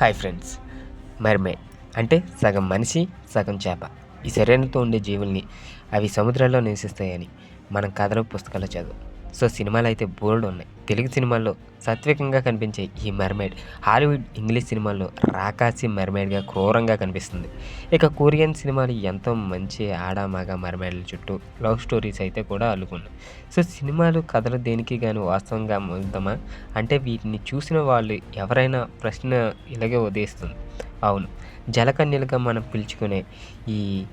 Hi friends మర్మే అంటే సగం మనిషి సగం చేప. ఈ శరీరంతో ఉండే జీవుల్ని అవి సముద్రాల్లో నివసిస్తాయని మనం కథలు పుస్తకాల్లో చదువు. సో సినిమాలు అయితే బోల్డ్ ఉన్నాయి. తెలుగు సినిమాల్లో సాత్వికంగా కనిపించే ఈ మర్మైడ్ హాలీవుడ్ ఇంగ్లీష్ సినిమాల్లో రాకాసి మర్మైడ్గా క్రూరంగా కనిపిస్తుంది. ఇక కొరియన్ సినిమాలు ఎంతో మంచి ఆడామగ మర్మైడ్ల చుట్టూ లవ్ స్టోరీస్ అయితే కూడా అల్లుకున్నాయి. సో సినిమాలు కథలు దేనికి కానీ వాస్తవంగా మొదమా? అంటే వీటిని చూసిన వాళ్ళు ఎవరైనా ప్రశ్న ఇలాగే ఉదయిస్తుంది. అవును జలకన్యలుగా మనం పిలుచుకునే ఈ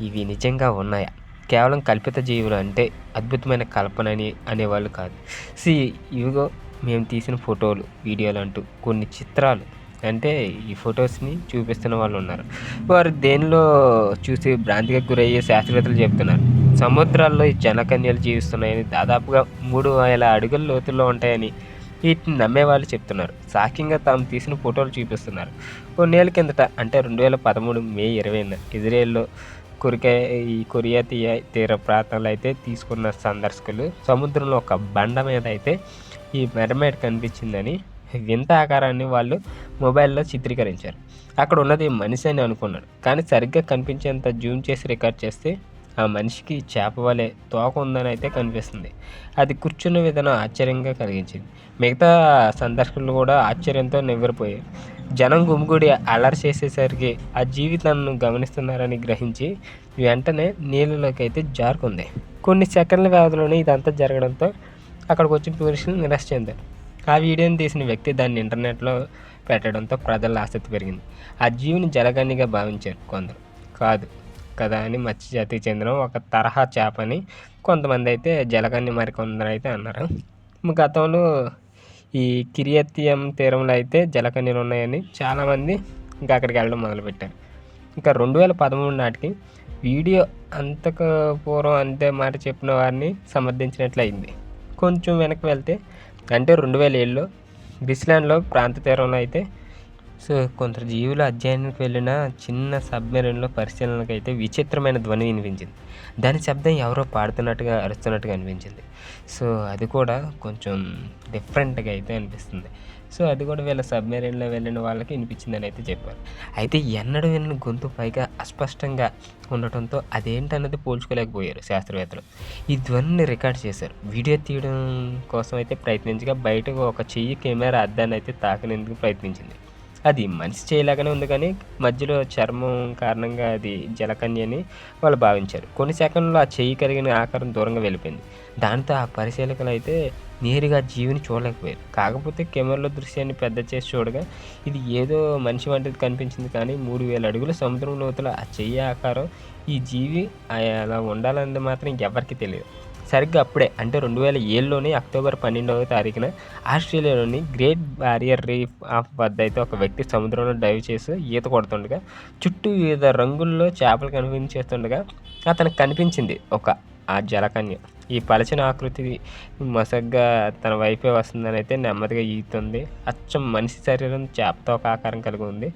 ఇవి నిజంగా ఉన్నాయా? కేవలం కల్పిత జీవులు అంటే అద్భుతమైన కల్పన అని అనేవాళ్ళు కాదు. సి ఇవిగో మేము తీసిన ఫోటోలు వీడియోలు అంటూ కొన్ని చిత్రాలు. అంటే ఈ ఫొటోస్ని చూపిస్తున్న వాళ్ళు ఉన్నారు. వారు దేనిలో చూసి భ్రాంతికి గురయ్యే శాస్త్రవేత్తలు చెప్తున్నారు సముద్రాల్లో ఈ జనకన్యలు జీవిస్తున్నాయని దాదాపుగా మూడు వేల అడుగుల లోతుల్లో ఉంటాయని వీటిని నమ్మే వాళ్ళు చెప్తున్నారు. సాఖ్యంగా తాము తీసిన ఫోటోలు చూపిస్తున్నారు. కొన్నేళ్ళ కిందట అంటే రెండు వేల పదమూడు మే ఇరవైన ఇజ్రాయెల్లో కొరికే ఈ కొరియా తీయ తీర ప్రాంతంలో అయితే తీసుకున్న సందర్శకులు సముద్రంలో ఒక బండ మీద అయితే ఈ మెరమేడ్ కనిపించిందని వింత ఆకారాన్ని వాళ్ళు మొబైల్లో చిత్రీకరించారు. అక్కడ ఉన్నది మనిషి అని అనుకున్నాడు. కానీ సరిగ్గా కనిపించేంత జూమ్ చేసి రికార్డ్ చేస్తే ఆ మనిషికి చేప వలె తోక ఉందని అయితే కనిపిస్తుంది. అది కూర్చున్న విధానం ఆశ్చర్యంగా కలిగించింది. మిగతా సందర్శకులు కూడా ఆశ్చర్యంతో నివ్వరిపోయారు. జనం గుమిగూడి అలర్ చేసేసరికి ఆ జీవితాన్ని గమనిస్తున్నారని గ్రహించి వెంటనే నీళ్ళలోకి అయితే జారుకుంది. కొన్ని సెకండ్ల వ్యవధిలోనే ఇదంతా జరగడంతో అక్కడికి వచ్చిన టూరిస్టులు నిరాశ చెందారు. ఆ వీడియోని తీసిన వ్యక్తి దాన్ని ఇంటర్నెట్లో పెట్టడంతో ప్రజల ఆసక్తి పెరిగింది. ఆ జీవిని జలగన్నిగా భావించారు కొందరు. కాదు కదా అని మత్స్య జాతికి చెందిన ఒక తరహా చేపని కొంతమంది అయితే జలగన్ని మరికొందరు అయితే అన్నారు. గతంలో ఈ కిరియత్యం తీరంలో అయితే జలకన్యలు ఉన్నాయని చాలామంది ఇంకా అక్కడికి వెళ్ళడం మొదలుపెట్టారు. ఇంకా రెండు వేల పదమూడు నాటికి వీడియో అంతకు పూర్వం అంతే మాట చెప్పిన వారిని సమర్థించినట్లయింది. కొంచెం వెనక్కి వెళ్తే అంటే రెండు వేల ఏడులో బిస్లాండ్లో ప్రాంత తీరంలో అయితే సో కొందరు జీవుల అధ్యయనానికి వెళ్ళిన చిన్న సబ్మెరీన్లో పరిశీలనకు అయితే విచిత్రమైన ధ్వని వినిపించింది. దాని శబ్దం ఎవరో పాడుతున్నట్టుగా అరుస్తున్నట్టుగా అనిపించింది. సో అది కూడా కొంచెం డిఫరెంట్గా అయితే అనిపిస్తుంది. సో అది కూడా వీళ్ళ సబ్మెరీన్లో వెళ్ళిన వాళ్ళకి వినిపించిందని అయితే చెప్పారు. అయితే ఎన్నడూ విన్న గొంతు పైగా అస్పష్టంగా ఉండటంతో అదేంటన్నది పోల్చుకోలేకపోయారు శాస్త్రవేత్తలు. ఈ ధ్వనిని రికార్డ్ చేశారు. వీడియో తీయడం కోసం అయితే ప్రయత్నించగా బయటకు ఒక చెయ్యి కెమెరా అద్దాన్ని అయితే తాకనేందుకు ప్రయత్నించింది. అది మనిషి చేయలాగానే ఉంది కానీ మధ్యలో చర్మం కారణంగా అది జలకన్య అని వాళ్ళు భావించారు. కొన్ని సెకండ్లు ఆ చెయ్యి కలిగిన ఆకారం దూరంగా వెళ్ళిపోయింది. దాంతో ఆ పరిశీలకులు అయితే నేరుగా జీవిని చూడలేకపోయారు. కాకపోతే కెమెరాలో దృశ్యాన్ని పెద్ద చేసి చూడగా ఇది ఏదో మనిషి వంటిది కనిపించింది కానీ మూడు వేల అడుగుల సముద్రం లోతుల ఆ చెయ్యి ఆకారం ఈ జీవి అలా ఉండాలన్నది మాత్రం ఎవరికి తెలియదు. సరిగ్గా అప్పుడే అంటే రెండు వేల ఏడులోని అక్టోబర్ పన్నెండవ తారీఖున ఆస్ట్రేలియాలోని గ్రేట్ బారియర్ రీఫ్ ఆఫ్ వద్ద అయితే ఒక వ్యక్తి సముద్రంలో డైవ్ చేసి ఈత కొడుతుండగా చుట్టూ వివిధ రంగుల్లో చేపలు కనిపించేస్తుండగా అతనికి కనిపించింది ఒక ఆ జలకన్య. ఈ పలచిన ఆకృతి మసగ్గా తన వైపే వస్తుందని అయితే నెమ్మదిగా ఈతుంది. అచ్చం మనిషి శరీరం చేపతో ఒక ఆకారం కలిగి ఉంది.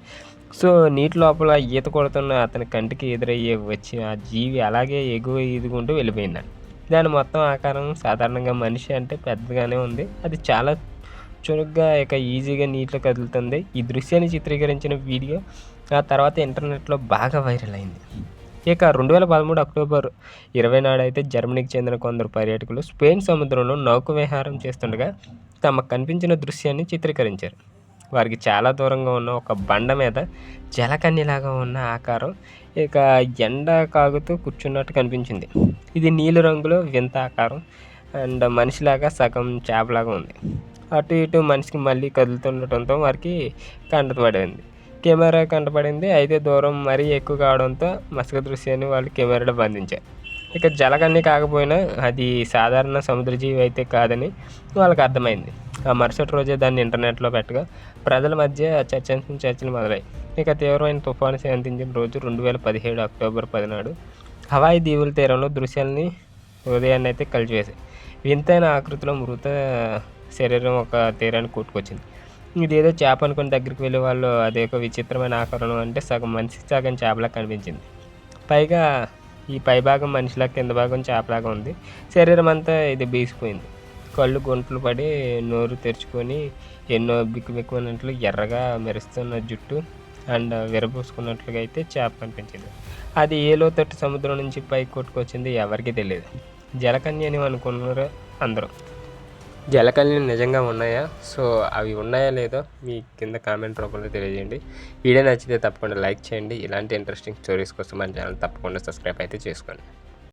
సో నీటి లోపల ఈత కొడుతున్న అతని కంటికి ఎదురయ్యే వచ్చి ఆ జీవి అలాగే ఎగువ ఈదుకుంటూ వెళ్ళిపోయిందండి దాని మొత్తం ఆకారం సాధారణంగా మనిషి అంటే పెద్దగానే ఉంది. అది చాలా చురుగ్గా ఇక ఈజీగా నీటిలో కదులుతుంది. ఈ దృశ్యాన్ని చిత్రీకరించిన వీడియో ఆ తర్వాత ఇంటర్నెట్లో బాగా వైరల్ అయింది. ఇక రెండు వేల పదమూడు అక్టోబర్ ఇరవై నాడు అయితే జర్మనీకి చెందిన కొందరు పర్యాటకులు స్పెయిన్ సముద్రంలో నౌక విహారం చేస్తుండగా తమకు కనిపించిన దృశ్యాన్ని చిత్రీకరించారు. వారికి చాలా దూరంగా ఉన్న ఒక బండ మీద జలకన్నిలాగా ఉన్న ఆకారం ఇక ఎండ కాగుతూ కూర్చున్నట్టు కనిపించింది. ఇది నీలి రంగులో వింత ఆకారం అండ్ మనిషిలాగా సగం చేపలాగా ఉంది. అటు ఇటు మనిషికి మళ్ళీ కదులుతుండటంతో వారికి కంటపడింది. కెమెరా కంటపడింది. అయితే దూరం మరీ ఎక్కువ కావడంతో మసక దృశ్యాన్ని వాళ్ళు కెమెరాలో బంధించారు. ఇక జలకన్నీ కాకపోయినా అది సాధారణ సముద్రజీవి అయితే కాదని వాళ్ళకి అర్థమైంది. ఆ మరుసటి రోజే దాన్ని ఇంటర్నెట్లో పెట్టగా ప్రజల మధ్య చర్చ చర్చలు మొదలై ఇక తీవ్రమైన తుఫాను శాంతించిన రోజు రెండు వేల పదిహేడు అక్టోబర్ పదినాడు హవాయి దీవుల తీరంలో దృశ్యాన్ని ఉదయాన్ని అయితే కలిసివేశాయి వింతైన ఆకృతిలో మృత శరీరం ఒక తీరాన్ని కొట్టుకొచ్చింది ఇదేదో చేప అనుకుని దగ్గరికి వెళ్ళే వాళ్ళు అదే ఒక విచిత్రమైన ఆకారం అంటే సగం మనిషి సగం చేపలా కనిపించింది. పైగా ఈ పైభాగం మనిషిలా కింద భాగం చేపలాగా ఉంది. శరీరం అంతా ఇది బీసిపోయింది. కళ్ళు గుంటలు పడి నోరు తెరుచుకొని ఎన్నో బిక్కు బిక్కుమన్నట్లు ఎర్రగా మెరుస్తున్న జుట్టు అండ్ విరబూసుకున్నట్లుగా అయితే చేప కనిపించింది. అది ఏ లోతట్టు సముద్రం నుంచి పైకి కొట్టుకొచ్చింది ఎవరికీ తెలియదు జలకన్య అని అనుకున్నారు అందరూ? జలకన్యలు నిజంగా ఉన్నాయా? సో అవి ఉన్నాయా లేదో మీ కింద కామెంట్ రూపంలో తెలియజేయండి. వీడియో నచ్చితే తప్పకుండా లైక్ చేయండి. ఇలాంటి ఇంట్రెస్టింగ్ స్టోరీస్ కోసం మన ఛానల్ తప్పకుండా సబ్స్క్రైబ్ అయితే చేసుకోండి.